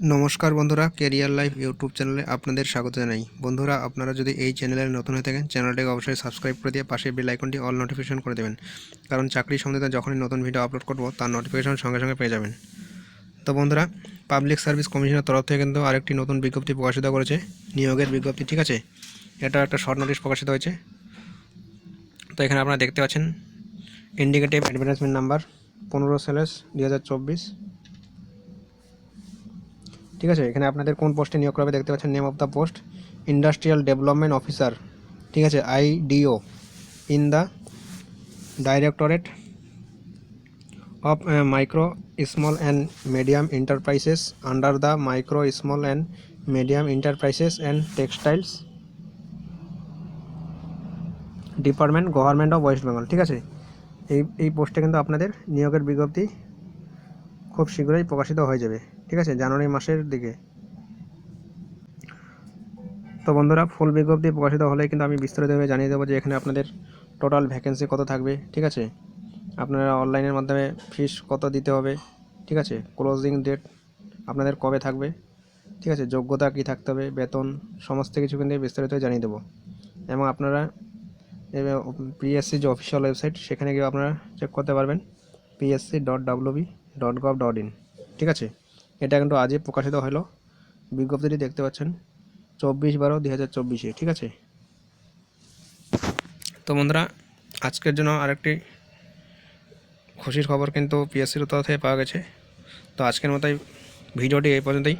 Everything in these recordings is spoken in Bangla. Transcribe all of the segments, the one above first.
নমস্কার বন্ধুরা কেরিয়ার লাইফ ইউটিউব চ্যানেলে আপনাদের স্বাগত জানাই। বন্ধুরা, আপনারা যদি এই চ্যানেলে নতুন হয়ে থাকেন চ্যানেলটাকে অবশ্যই সাবস্ক্রাইব করে দিয়ে পাশে বেল আইকনটি অল নোটিফিকেশন করে দেবেন। কারণ চাকরি সম্বন্ধে যখনই নতুন ভিডিও আপলোড করব, তার নোটিফিকেশন সঙ্গে সঙ্গে পেয়ে যাবেন। তো বন্ধুরা পাবলিক সার্ভিস কমিশনের তরফ থেকে কিন্তু আরেকটি নতুন বিজ্ঞপ্তি প্রকাশিত করেছে, নিয়োগের বিজ্ঞপ্তি, ঠিক আছে? এটা একটা শর্ট নোটিশ প্রকাশিত হয়েছে। তো এখানে আপনারা দেখতে পাচ্ছেন ইন্ডিকেটিভ অ্যাডভার্টাইজমেন্ট নাম্বার পনেরো সেলেস দু হাজার চব্বিশ। ঠিক আছে? এখানে আপনাদের কোন পোস্টে নিয়োগ করবে দেখতে পাচ্ছেন name of the post industrial development officer ঠিক আছে? IDO in the directorate of micro small and medium enterprises under the micro small and medium enterprises and textiles department government of West Bengal ঠিক আছে? এই এই পোস্টে কিন্তু আপনাদের নিয়োগের বিজ্ঞপ্তি খুব শীঘ্রই প্রকাশিত হয়ে যাবে। ঠিক আছে, জানুয়ারি মাসের দিকে। তো বন্ধুরা ফুল বিজ্ঞপ্তি প্রকাশিত হলে কিন্তু আমি বিস্তারিতভাবে জানিয়ে দেবো যে এখানে আপনাদের টোটাল ভ্যাকেন্সি কত থাকবে, ঠিক আছে? আপনারা অনলাইনের মাধ্যমে ফিস কত দিতে হবে, ঠিক আছে? ক্লোজিং ডেট আপনাদের কবে থাকবে, ঠিক আছে? যোগ্যতা কী থাকতে হবে, বেতন, সমস্ত কিছু কিন্তু বিস্তারিত জানিয়ে দেবো। এবং আপনারা পিএসসি যে অফিসিয়াল ওয়েবসাইট সেখানে গিয়ে আপনারা চেক করতে পারবেন PSC dot WB dot gov dot in ঠিক আছে? এটা কিন্তু আজই প্রকাশিত হলো। বিজ্ঞপ্তিটি দেখতে পাচ্ছেন চব্বিশ বারো দুই হাজার চব্বিশে, ঠিক আছে? তো বন্ধুরা, আজকের জন্য আরেকটি খুশির খবর কিন্তু পিএসসির তরফ থেকে পাওয়া গেছে। তো আজকের মতোই ভিডিওটি এই পর্যন্তই।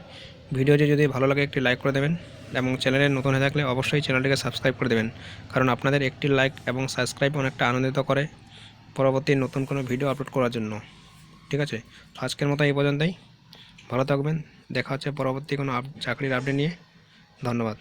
ভিডিওটি যদি ভালো লাগে, একটি লাইক করে দেবেন এবং চ্যানেলে নতুন হয়ে থাকলে অবশ্যই চ্যানেলটিকে সাবস্ক্রাইব করে দেবেন। কারণ আপনাদের একটি লাইক এবং সাবস্ক্রাইব অনেকটা আনন্দিত করে পরবর্তী নতুন কোনো ভিডিও আপলোড করার জন্য। ঠিক আছে? তো আজকের মতো এই পর্যন্তই। ভালো থাকবেন। দেখা হচ্ছে পরবর্তী কোনো চাকরির আপডেট নিয়ে। ধন্যবাদ।